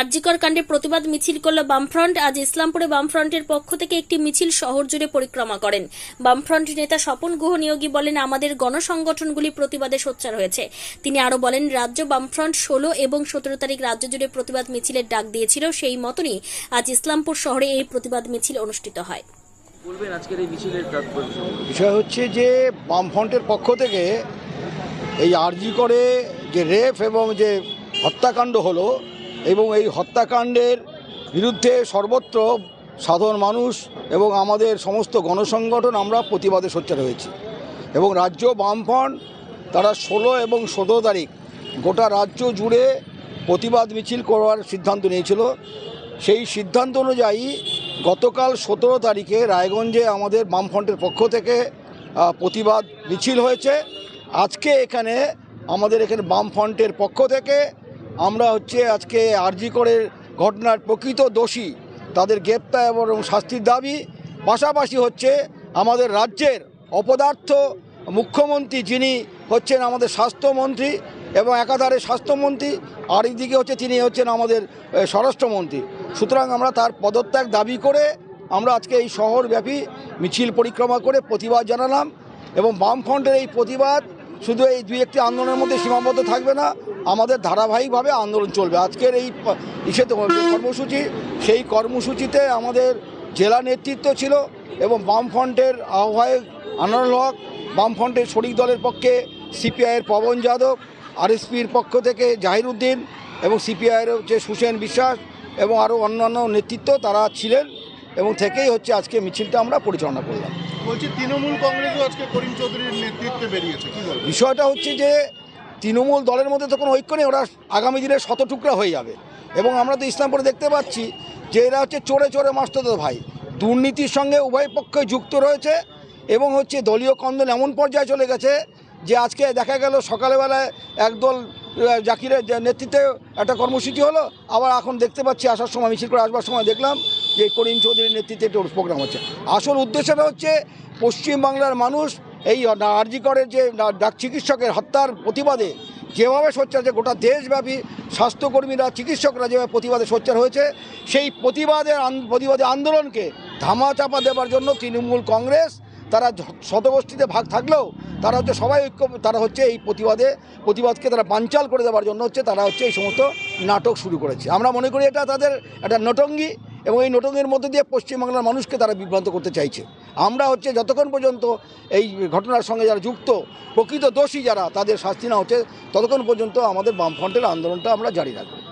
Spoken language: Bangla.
আরজিকর কাণ্ডে প্রতিবাদ মিছিল করল বামফ্রন্ট। আজ ইসলামপুরে বামফ্রন্টের পক্ষ থেকে একটি মিছিল শহর জুড়ে পরিক্রমা করেন। বামফ্রন্ট নেতা স্বপন গুহ নিয়োগী বলেন আমাদের গণসংগঠনগুলি প্রতিবাদে সোচ্চার হয়েছে। তিনি আরও বলেন রাজ্য বামফ্রন্ট ষোলো এবং সতেরো তারিখ রাজ্য জুড়ে প্রতিবাদ মিছিলের ডাক দিয়েছিল। সেই মতনই আজ ইসলামপুর শহরে এই প্রতিবাদ মিছিল অনুষ্ঠিত হয়। বলবেন আজকের এই মিছিলের তাৎপর্য বিষয় হচ্ছে যে বামফ্রন্টের পক্ষ থেকে এই আরজি করে যে রেপ এবং যে হত্যাকাণ্ড হলো এবং এই হত্যাকাণ্ডের বিরুদ্ধে সর্বত্র সাধারণ মানুষ এবং আমাদের সমস্ত গণসংগঠন আমরা প্রতিবাদে সোচ্চার হয়েছি। এবং রাজ্য বামফ্রন্ট তারা ষোলো এবং সতেরো তারিখ গোটা রাজ্য জুড়ে প্রতিবাদ মিছিল করার সিদ্ধান্ত নিয়েছিল। সেই সিদ্ধান্ত অনুযায়ী গতকাল সতেরো তারিখে রায়গঞ্জে আমাদের বামফ্রন্টের পক্ষ থেকে প্রতিবাদ মিছিল হয়েছে। আজকে এখানে আমাদের এখানে বামফ্রন্টের পক্ষ থেকে আমরা হচ্ছে আজকে আরজি করে ঘটনার প্রকৃত দোষী। তাদের গ্রেপ্তার এবং শাস্তির দাবি। পাশাপাশি হচ্ছে আমাদের রাজ্যের অপদার্থ মুখ্যমন্ত্রী যিনি হচ্ছেন আমাদের স্বাস্থ্যমন্ত্রী এবং একাধারে স্বাস্থ্যমন্ত্রী, আর একদিকে হচ্ছে তিনি হচ্ছেন আমাদের স্বরাষ্ট্রমন্ত্রী। সুতরাং আমরা তার পদত্যাগ দাবি করে আমরা আজকে এই শহরব্যাপী মিছিল পরিক্রমা করে প্রতিবাদ জানালাম এবং বামফ্রন্টের এই প্রতিবাদ শুধু এই দুই একটি আন্দোলনের মধ্যে সীমাবদ্ধ থাকবে না আমাদের ধারাবাহিকভাবে আন্দোলন চলবে। আজকের এই ইসেতে কর্মসূচি সেই কর্মসূচিতে আমাদের জেলা নেতৃত্ব ছিল এবং বামফ্রন্টের আহ্বায়ক আনোয়ারুল হক বামফ্রন্টের শরিক দলের পক্ষে সিপিআইয়ের পবন যাদব আরএসপির পক্ষ থেকে জাহির উদ্দিন এবং সিপিআইয়ের হচ্ছে সুসেন বিশ্বাস এবং আরও অন্যান্য নেতৃত্ব তারা ছিলেন এবং থেকেই হচ্ছে আজকে মিছিলটা আমরা পরিচালনা করলাম। বলছি তৃণমূল কংগ্রেসও আজকে করিম চৌধুরীর নেতৃত্বে বেরিয়েছে বিষয়টা হচ্ছে যে তৃণমূল দলের মধ্যে তো কোনো ঐক্য নেই, ওরা আগামী দিনে শত টুকরা হয়ে যাবে। এবং আমরা তো ইসলামপুরে দেখতে পাচ্ছি যে এরা হচ্ছে চোরে চোরে মাস্টার ভাই। দুর্নীতির সঙ্গে উভয় পক্ষে যুক্ত রয়েছে এবং হচ্ছে দলীয় কন্দল এমন পর্যায়ে চলে গেছে যে আজকে দেখা গেল সকালবেলায় একদল জাকিরের নেতৃত্বে একটা কর্মসূচি হলো, আবার এখন দেখতে পাচ্ছি আসার সময়, মিছিল করে আসবার সময় দেখলাম যে করিম চৌধুরীর নেতৃত্বে একটা প্রোগ্রাম হচ্ছে। আসল উদ্দেশ্যটা হচ্ছে পশ্চিমবাংলার মানুষ এই আরজি করের যে ডাক চিকিৎসকের হত্যার প্রতিবাদে যেভাবে সোচ্চার যে গোটা দেশব্যাপী স্বাস্থ্যকর্মীরা, চিকিৎসকরা যেভাবে প্রতিবাদে সোচ্চার হয়েছে, সেই প্রতিবাদের প্রতিবাদী আন্দোলনকে ধামাচাপা দেওয়ার জন্য তৃণমূল কংগ্রেস, তারা শতগোষ্ঠীতে ভাগ থাকলেও তারা হচ্ছে সবাই ঐক্য, তারা হচ্ছে এই প্রতিবাদে, প্রতিবাদকে তারা বানচাল করে দেওয়ার জন্য হচ্ছে তারা হচ্ছে এই সমস্ত নাটক শুরু করেছে। আমরা মনে করি এটা তাদের একটা নটঙ্গি এবং এই নটঙ্গির মধ্যে দিয়ে পশ্চিমবাংলার মানুষকে তারা বিভ্রান্ত করতে চাইছে। আমরা হচ্ছে যতক্ষণ পর্যন্ত এই ঘটনার সঙ্গে যারা যুক্ত, প্রকৃত দোষী যারা, তাদের শাস্তি না হচ্ছে, ততক্ষণ পর্যন্ত আমাদের বামফ্রন্টের আন্দোলনটা আমরা জারি রাখব।